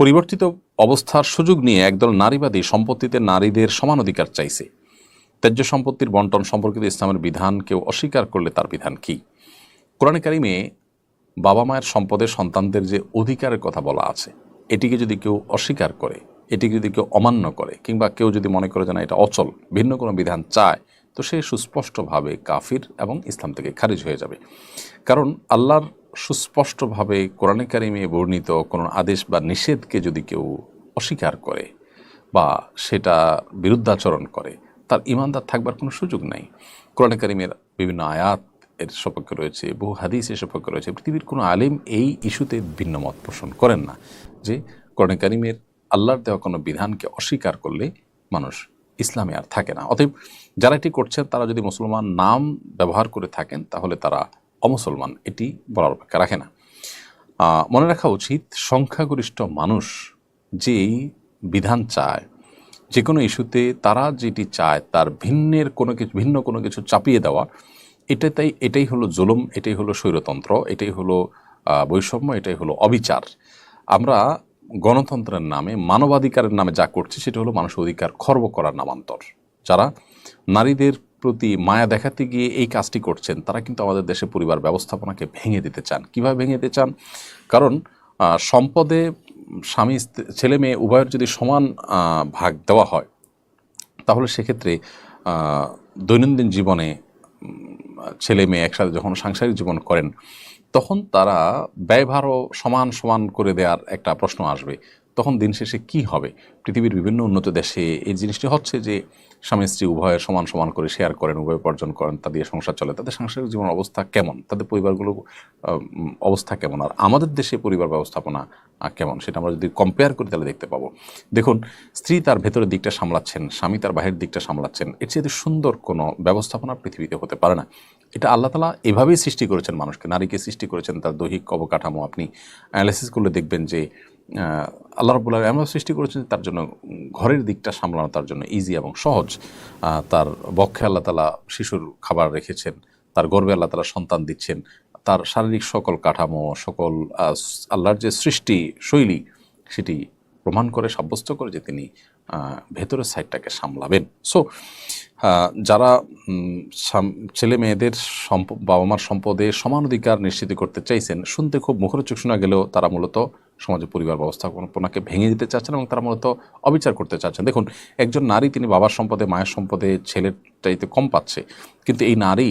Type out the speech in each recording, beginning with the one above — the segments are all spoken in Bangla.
পরিবর্তিত অবস্থার সুযোগ নিয়ে একদল নারীবাদী সম্পত্তিতে নারীদের সমান অধিকার চাইছে। ত্যায্য সম্পত্তির বন্টন সম্পর্কিত ইসলামের বিধান কেউ অস্বীকার করলে তার বিধান কি? কোরআনে কারিমে বাবা মায়ের সম্পদে সন্তানদের যে অধিকারের কথা বলা আছে, এটিকে যদি কেউ অস্বীকার করে, এটিকে যদি কেউ অমান্য করে, কিংবা কেউ যদি মনে করে যে না, এটা অচল, ভিন্ন কোনো বিধান চায়, তো সে সুস্পষ্টভাবে কাফির এবং ইসলাম থেকে খারিজ হয়ে যাবে। কারণ আল্লাহর সুস্পষ্টভাবে কোরআনে কারিমে বর্ণিত কোনো আদেশ বা নিষেধকে যদি কেউ অস্বীকার করে বা সেটা বিরুদ্ধাচরণ করে, তার ইমানদার থাকবার কোনো সুযোগ নাই। কোরআনে কারিমের বিভিন্ন আয়াত এর সপক্ষে রয়েছে, বহু হাদিস এর সপক্ষে রয়েছে। পৃথিবীর কোনো আলেম এই ইস্যুতে ভিন্ন মত পোষণ করেন না যে কোরআনে কারিমের আল্লাহর দেওয়া কোনো বিধানকে অস্বীকার করলে মানুষ ইসলামে আর থাকে না। অতএব যারা এটি করছেন, তারা যদি মুসলমান নাম ব্যবহার করে থাকেন, তাহলে তারা অমুসলমান, এটি বলার অপেক্ষা রাখে না। মনে রাখা উচিত, সংখ্যাগরিষ্ঠ মানুষ যেই বিধান চায় যে কোনো ইস্যুতে তারা যেটি চায়, তার ভিন্নের কোনো কিছু, ভিন্ন কোনো কিছু চাপিয়ে দেওয়া এটা তাই এটাই হলো জুলুম, এটাই হলো স্বৈরতন্ত্র, এটাই হলো বৈষম্য, এটাই হলো অবিচার। আমরা গণতন্ত্রের নামে, মানবাধিকারের নামে যা করছি, সেটা হলো মানুষের অধিকার খর্ব করার নামান্তর। যারা নারীদের প্রতি মায়া দেখাতে গিয়ে এই কাজটি করছেন, তারা কিন্তু আমাদের দেশে পরিবার ব্যবস্থাপনাকে ভেঙে দিতে চান। কীভাবে ভেঙে দিতে চান? কারণ সম্পদে স্বামী, ছেলে, মেয়ে উভয়ের যদি সমান ভাগ দেওয়া হয়, তাহলে সেক্ষেত্রে দৈনন্দিন জীবনে ছেলে, মেয়ে একসাথে যখন সাংসারিক জীবন করেন, তখন তারা ব্যয়ভারও সমান সমান করে দেওয়ার একটা প্রশ্ন আসবে। তখন দিন শেষে কি হবে? পৃথিবীর বিভিন্ন উন্নত দেশে এই জিনিসটি হচ্ছে যে স্বামী স্ত্রী উভয়ে সমান সমান করে শেয়ার করেন, উভয় উপার্জন করেন, তা দিয়ে সংসার চলে। তাদের সাংসারিক জীবন অবস্থা কেমন? তাদের পরিবারগুলো অবস্থা কেমন? আর আমাদের দেশে পরিবার ব্যবস্থাপনা কেমন? সেটা আমরা যদি কম্পেয়ার করি তাহলে দেখতে পাবো। দেখুন, স্ত্রী তার ভেতরের দিকটা সামলাচ্ছেন, স্বামী তার বাহিরের দিকটা সামলাচ্ছেন। এর চেয়ে সুন্দর কোনো ব্যবস্থাপনা পৃথিবীতে হতে পারে না। এটা আল্লাহ তালা এভাবেই সৃষ্টি করেছেন মানুষকে। নারীকে সৃষ্টি করেছেন তার দৈহিক অবকাঠামো। আপনি অ্যানালাইসিস করলে দেখবেন যে আল্লাহ রবুল্লাহ এমন সৃষ্টি করেছেন তার জন্য ঘরের দিকটা সামলানো তার জন্য ইজি এবং সহজ। তার বক্ষে আল্লাহ তালা শিশুর খাবার রেখেছেন, তার গর্বে আল্লাহ তালা সন্তান দিচ্ছেন, তার শারীরিক সকল কাঠামো, সকল আল্লাহর যে সৃষ্টি শৈলী, সেটি প্রমাণ করে, সাব্যস্ত করে যে তিনি ভেতরের সাইডটাকে সামলাবেন। সো যারা ছেলে মেয়েদের বাবা মার সম্পদে সমান অধিকার নিশ্চিত করতে চাইছেন, শুনতে খুব মুখরোচক শোনা গেলেও তারা মূলত সমাজে পরিবার ব্যবস্থাপনাকে ভেঙে দিতে চাচ্ছেন এবং তারা মূলত অবিচার করতে চাচ্ছেন। দেখুন, একজন নারী তিনি বাবার সম্পদে, মায়ের সম্পদে ছেলের চাইতে কম পাচ্ছে, কিন্তু এই নারী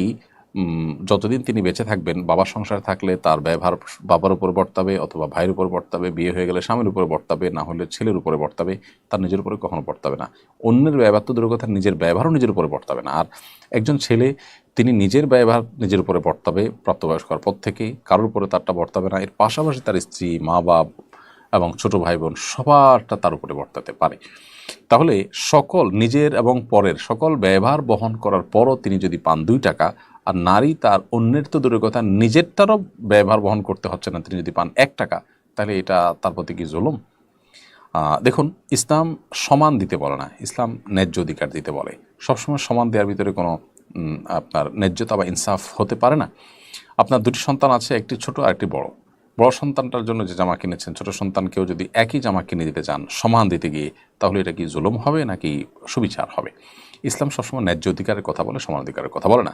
যতদিন তিনি বেঁচে থাকবেন, বাবার সংসারে থাকলে তার ব্যবহার বাবার উপর বর্তাবে অথবা ভাইয়ের উপর বর্তাবে, বিয়ে হয়ে গেলে স্বামীর উপরে বর্তাবে, না হলে ছেলের উপরে বর্তাবে, তার নিজের উপরে কখনো বর্তাবে না। অন্যের ব্যবহার তো দূরের কথা, নিজের ব্যবহারও নিজের উপরে বর্তাবে না। আর একজন ছেলে, তিনি নিজের ব্যবহার নিজের উপরে বর্তাবে প্রাপ্তবয়স্ক হওয়ার পর থেকে, কারোর উপরে তারটা বর্তাবে না। এর পাশাপাশি তার স্ত্রী, মা, বাপ এবং ছোট ভাই বোন সবারটা তার উপরে বর্তাতে পারে। তাহলে সকল নিজের এবং পরের সকল ব্যবহার বহন করার পরও তিনি যদি পান দুই টাকা আর নারী তার অন্যের তো দূরের কথা, নিজেরটারও ব্যবহার বহন করতে হচ্ছে না। তিনি যদি পান এক টাকা, তাহলে এটা তার প্রতি কি জুলুম? দেখুন, ইসলাম সমান দিতে বলে না, ইসলাম ন্যায্য অধিকার দিতে বলে। সবসময় সমান দেওয়ার ভিতরে কোনো আপনার ন্যায্যতা বা ইনসাফ হতে পারে না। আপনার দুটি সন্তান আছে, একটি ছোট আর একটি বড়। বড় সন্তানটার জন্য যে জামা কিনেছেন, ছোট সন্তানকেও যদি একই জামা কিনে দিতে চান, সমান দিতে গিয়ে, তাহলে এটা কি জুলুম হবে নাকি সুবিচার হবে? ইসলাম সবসময় ন্যায্য অধিকারের কথা বলে, সমান অধিকারের কথা বলে না।